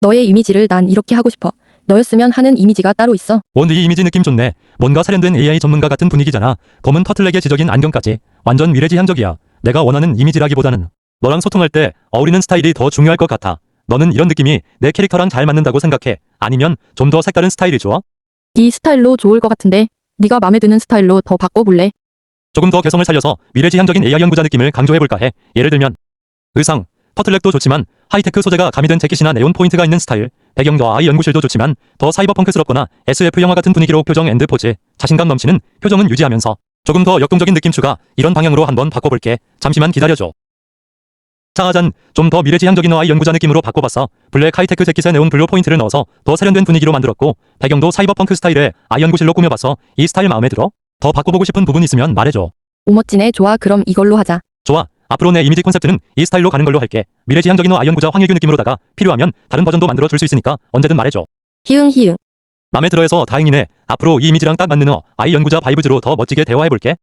너의 이미지를 난 이렇게 하고 싶어. 너였으면 하는 이미지가 따로 있어. 원 이 이미지 느낌 좋네. 뭔가 세련된 AI 전문가 같은 분위기잖아. 검은 터틀넥에 지적인 안경까지. 완전 미래지향적이야. 내가 원하는 이미지라기보다는 너랑 소통할 때 어우리는 스타일이 더 중요할 것 같아. 너는 이런 느낌이 내 캐릭터랑 잘 맞는다고 생각해. 아니면 좀 더 색다른 스타일이 좋아? 이 스타일로 좋을 것 같은데 네가 마음에 드는 스타일로 더 바꿔볼래? 조금 더 개성을 살려서 미래지향적인 AI 연구자 느낌을 강조해볼까 해. 예를 들면 의상, 터틀넥도 좋지만 하이테크 소재가 가미된 재킷이나 네온 포인트가 있는 스타일, 배경도 AI 연구실도 좋지만 더 사이버펑크스럽거나 SF 영화 같은 분위기로 표정 앤드 포즈, 자신감 넘치는 표정은 유지하면서 조금 더 역동적인 느낌 추가 이런 방향으로 한번 바꿔볼게. 잠시만 기다려줘. 자아잔 좀 더 미래지향적인 AI 연구자 느낌으로 바꿔봤어. 블랙 하이테크 재킷에 네온 블루 포인트를 넣어서 더 세련된 분위기로 만들었고 배경도 사이버펑크 스타일의 AI 연구실로 꾸며봤어. 이 스타일 마음에 들어? 더 바꿔보고 싶은 부분 있으면 말해줘. 오멋지네. 좋아. 그럼 이걸로 하자. 앞으로 내 이미지 콘셉트는 이 스타일로 가는 걸로 할게. 미래지향적인 아이 연구자 황혜규 느낌으로다가 필요하면 다른 버전도 만들어 줄 수 있으니까 언제든 말해줘. 히응 히응. 맘에 들어해서 다행이네. 앞으로 이 이미지랑 딱 맞는 어 아이 연구자 바이브즈로 더 멋지게 대화해볼게.